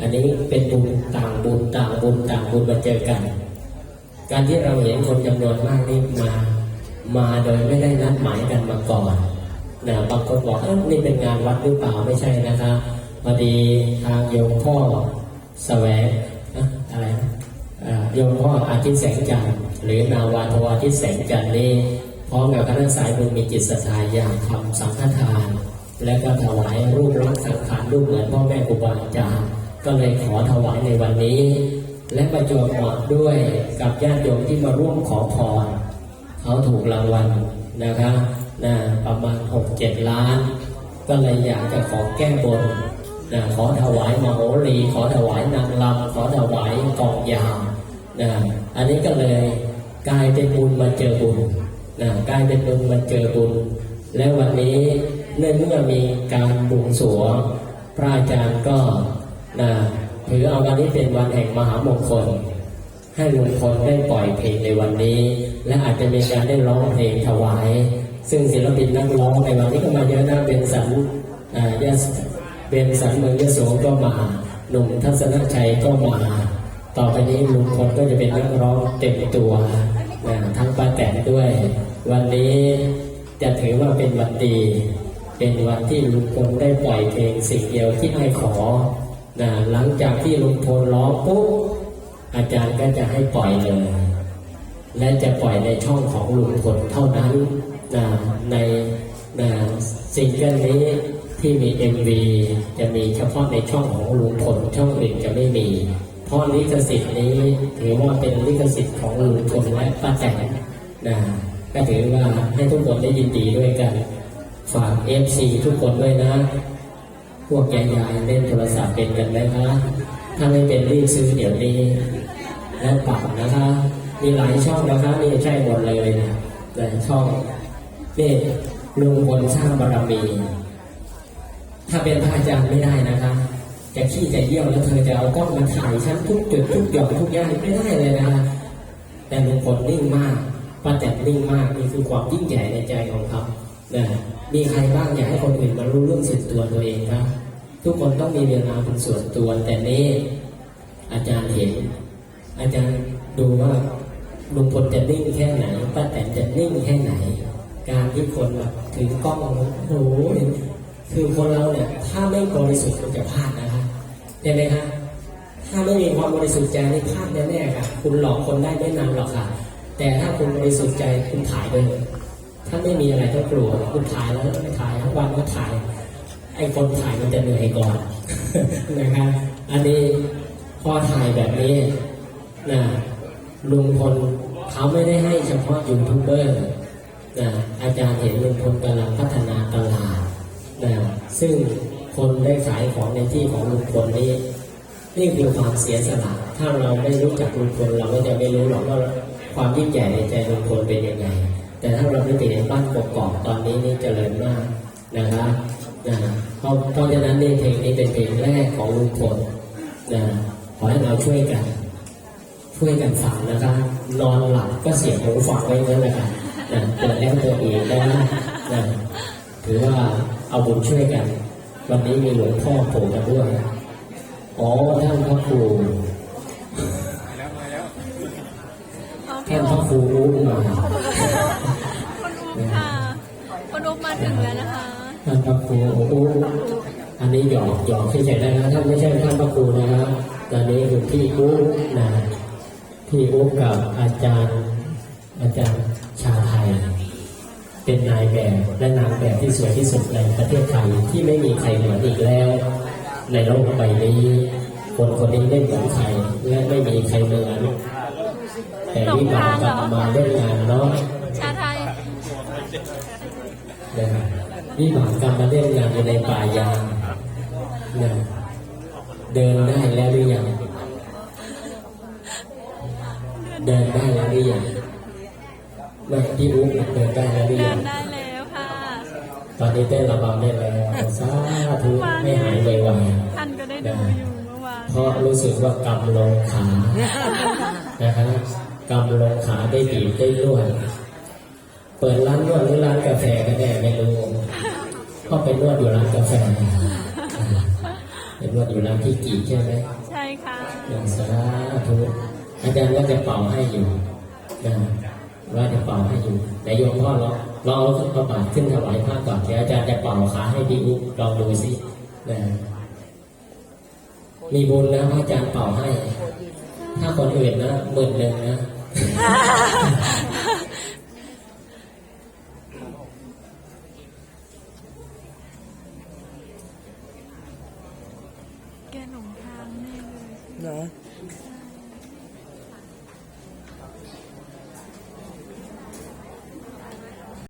อันนี้เป็นบุญต่างบุญต่างบุญต่างบุญมาเจอกัน การที่เราเห็นคนจำนวนมากนี่มา มาโดยไม่ได้นัดหมายกันมาก่อนนะบางคนบอกเอ้านี่เป็นงานวัดหรือเปล่าไม่ใช่นะคะพอดีทางโยมพ่อแสวงอะอะไรนะโยมพ่ออาทิตย์แสงจันทร์หรือนาวาทวาทิตย์แสงจันทร์นี่พร้อมกับคณะสายบุญมีจิตศรัทธาอยากทำสังฆทาน และก็ถวายรูปรักษณ์สังขารรูปเหมือนพ่อแม่ครูบาอาจารย์ ก็เลยขอถวายในวันนี้ และประจวบเหมาะด้วยกับญาติโยมที่มาร่วมขอพรเขาถูกรางวัลนะคะนะประมาณหกเจ็ดล้าน ก็เลยอยากจะขอแก้บนนะขอถวายมโหรีขอถวายนางลำขอถวายกองยาวนะอันนี้ก็เลยกลายเป็นบุญมาเจอบุญนะกลายเป็นบุญมาเจอบุญ และวันนี้เนื่องเมื่อมีการบวงสรวงพระอาจารย์ก็ นะถือเอาวันนี้เป็นวันแห่งมหามงคล ให้ลุงพลได้ปล่อยเพลงในวันนี้ และอาจจะมีการได้ร้องเพลงถวาย ซึ่งศิลปินนักร้องในวันนี้ก็มาเยอะนะเป็นสันอ่ายสเป็นสันเมืองยโสก็มาหนุ่มทัศนชัยก็มา ต่อไปนี้ลุงพลก็จะเป็นนักร้องเต็มตัวนะทั้งป้าแตนด้วย วันนี้จะถือว่าเป็นวันดี เป็นวันที่ลุงพลได้ปล่อยเพลงสิ่งเดียวที่ให้ขอ นะหลังจากที่ลุงพลร้องปุ๊บอาจารย์ก็จะให้ปล่อยเลย และจะปล่อยในช่องของลุงพลเท่านั้นนะในนะซิงเกิลนี้ที่มี MV จะมีเฉพาะในช่องของลุงพลช่องอื่นจะไม่มี เพราะลิขสิทธิ์นี้ถือว่าเป็นลิขสิทธิ์ของลุงพลและป้าแตนนะก็ถือว่าให้ทุกคนได้ยินดีด้วยกัน ฝาก FC ทุกคนด้วยนะ พวกยายๆเล่นโทรศัพท์เป็นกันไหมคะถ้าไม่เป็นรีบซื้อเดี๋ยวนี้แล้วปรับนะคะ มีหลายช่องนะคะนี่ใช่หมดเลยนะหลายช่องนี่ลุงพลสร้างบารมี ถ้าเป็นพระอาจารย์ไม่ได้นะคะจะขี้จะเยี่ยวแล้วเธอจะเอากล้องมาถ่ายฉันทุกจุดทุกหย่อมทุกย่านไม่ได้เลยนะ แต่ลุงพลนิ่งมากป้าแตนนิ่งมากนี่คือความยิ่งใหญ่ในใจของเขานะมีใครบ้างอยากให้คนอื่นมารู้เรื่องส่วนตัวตัวเองครับ ทุกคนต้องมีเวลาเป็นส่วนตัว แต่นี่อาจารย์เห็น อาจารย์ดูว่าลุงพลจะนิ่งแค่ไหนป้าแตนจะนิ่งแค่ไหน การที่คนแบบถือกล้องโอ้โหคือคนเราเนี่ย ถ้าไม่บริสุทธิ์มันจะพลาดนะคะเห็นไหมคะถ้าไม่มีความบริสุทธิ์ใจนี่พลาดแน่ๆค่ะ คุณหลอกคนได้ไม่นานหรอกค่ะ แต่ถ้าคุณบริสุทธิ์ใจคุณถ่ายไปเลยถ้าไม่มีอะไรต้องกลัวคุณถ่ายแล้วไม่ถ่ายทั้งวันก็ถ่าย ไอ้คนถ่ายมันจะเหนื่อยก่อนนะครับอันนี้พอถ่ายแบบนี้นะลุงพลเขาไม่ได้ให้เฉพาะยูทูบเบอร์นะอาจารย์เห็นลุงพลกำลังพัฒนาตลาดนะซึ่งคนได้ขายของในที่ของลุงพลนี้นี่คือความเสียสละถ้าเราไม่รู้จักลุงพลเราก็จะไม่รู้หรอกว่าความยิ่งใหญ่ในใจลุงพลเป็นยังไง แต่ถ้าเราไม่ติดในบ้านกอกๆตอนนี้นี่เจริญมากนะครับ นะเพราะเพราะฉะนั้นนี่เพลงนี้เป็นเพลงแรกของลุงพลนะขอให้เราช่วยกัน ช่วยกันฟังนะครับนอนหลับก็เสียบหูฟังไว้นั่นแหละครับนะเปิดแล้วตัวเองได้นะถือว่าเอาบุญช่วยกัน วันนี้มีหลวงพ่อโผล่มาด้วยอ๋อท่านพระครูท่านพระครูอุ้มาคนอุ๊บค่ะคนอุ๊บมาถึงแล้วนะคะ ท่านพระครูอุ้มอันนี้หยอกหยอกเฉยๆนะครับท่านไม่ใช่ท่านพระครูนะครับตอนนี้คือพี่อุ้มนะพี่อุ้มกับอาจารย์ อาจารย์ชาไทย เป็นนายแบบและนางแบบที่สวยที่สุดในประเทศไทยที่ไม่มีใครเหมือนอีกแล้ว ในโลกใบนี้ คนคนนี้ไม่เหมือนใครและไม่มีใครเหมือนแต่วิบากกรรมมาเล่นงานเนาะชาไทยนะครับ วิบากกรรมมาเล่นงานอยู่ในป่ายางนะเดินได้แล้วหรือยัง เดินได้แล้วหรือยังไม่พี่อุ๊บเดินได้แล้วหรือเดิยันงได้แล้วค่ะ ตอนนี้เต้นระบำได้แล้วสาธุไม่หายไวท่านก็ได้ดูอยู่เมื่อวานๆเพราะรู้สึกว่ากำลงขา นะครับกำลงขาได้ดีได้รวด เปิดร้านนวดหรือร้านกาแฟก็แน่ไม่รู้เพราะเป็นนวดอยู่ร้านกาแฟเห็นว่าอยู่ร้านที่กี่ใช่ไหมใช่ค่ะอย่างสาธุอาจารย์ว่าจะเป่าให้อยู่นะว่าจะเป่าให้อยู่แต่โยมพ่อเราเราเอาพระบาทขึ้นถวายพระก่อนเดี๋ยวอาจารย์จะเป่าขาให้พี่อุ๊บลองดูสินะมีบุญนะพระอาจารย์เป่าให้ ถ้าคนอื่นนะหมื่นหนึ่งนะ แกหลงทางแน่เลย เหรอ ใช่